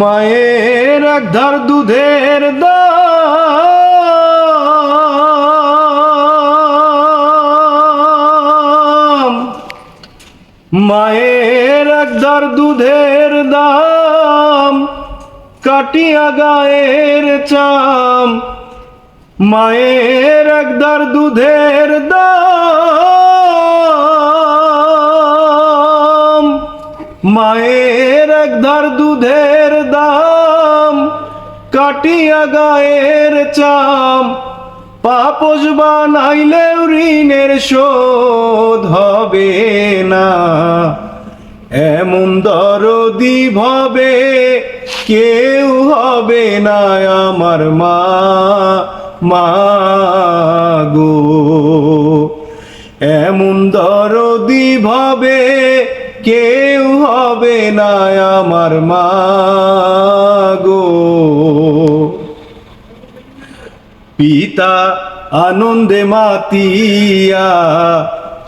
মায়ের এক ধার দুধের দাম। মায়ের এক ধার দুধের দাম, কাটিয়া গায়ের চাম। মায়ের একদার দুধের দাম। মায়ের একদার দুধের দাম, কাটিয়া গায়ের চাম। পাপস বানাইলেও ঋণের শোধ হবে না। এমন দরদি ভবে কেউ হবে না আমার মা মা গো। এমন দরদি ভবে কেউ হবে না আমার মা গো। পিতা আনন্দে মাতিয়া,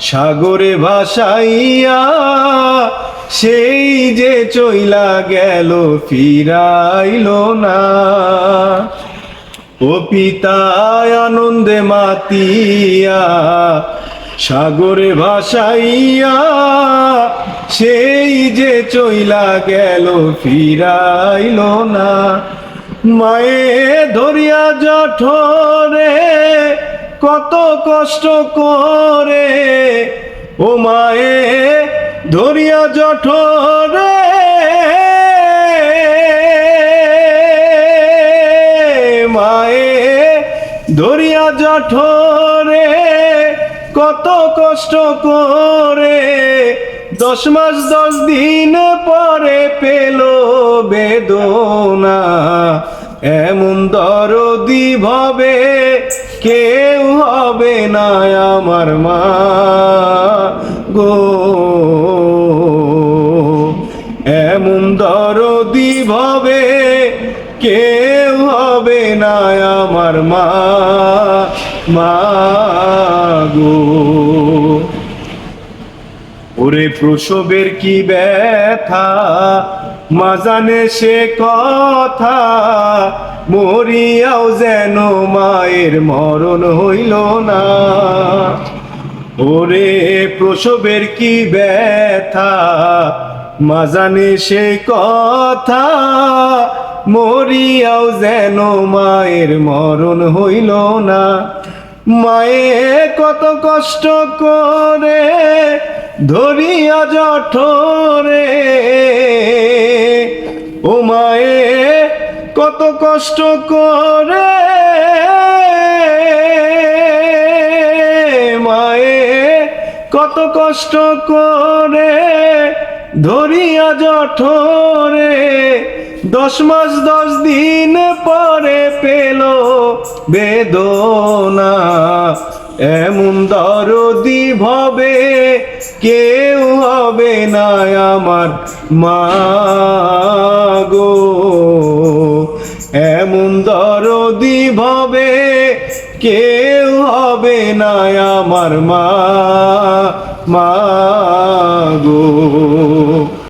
সাগরে ভাসাইয়া, সেই যে চইলা গেল ফিরাইল না। ও পিতা আনন্দে মাতিয়া সাগরে ভাসাইয়া সেই যে চইলা গেল, ফিরাইল না। মায়ে ধরিয়া জঠরে কত কষ্ট করে, ও মায়ে ধরিয়া জঠরে মায়ে ধরিয়া জঠরে কত কষ্ট করে দশ মাস, দশ দিন পরে পেল বেদনা। এমন দরদি ভবে কেউ হবে না আমার মা গো। এমন দরদি ভবে কেউ হবে না আমার মা মা গো ওরে প্রসবের কি ব্যথা? মাজানে সে কথা। মরিয়াও যেন মায়ের মরণ হইল না। ওরে প্রসবের কি ব্যথা? মাজানে সে কথা। মরিয়াও যেন মায়ের মরণ হইল না। মায়ে কত কষ্ট করে ধরিয়া জঠরে। ও মায়ে কত কষ্ট করে মায়ে কত কষ্ট করে ধরিয়া জঠরে। দশ মাস, দশ দিন পরে পেল বেদনা। এমন দরদি ভবে কেউ হবে না আমার মা গো। এমন দরদি ভবে কেউ হবে না আমার মা মা গো।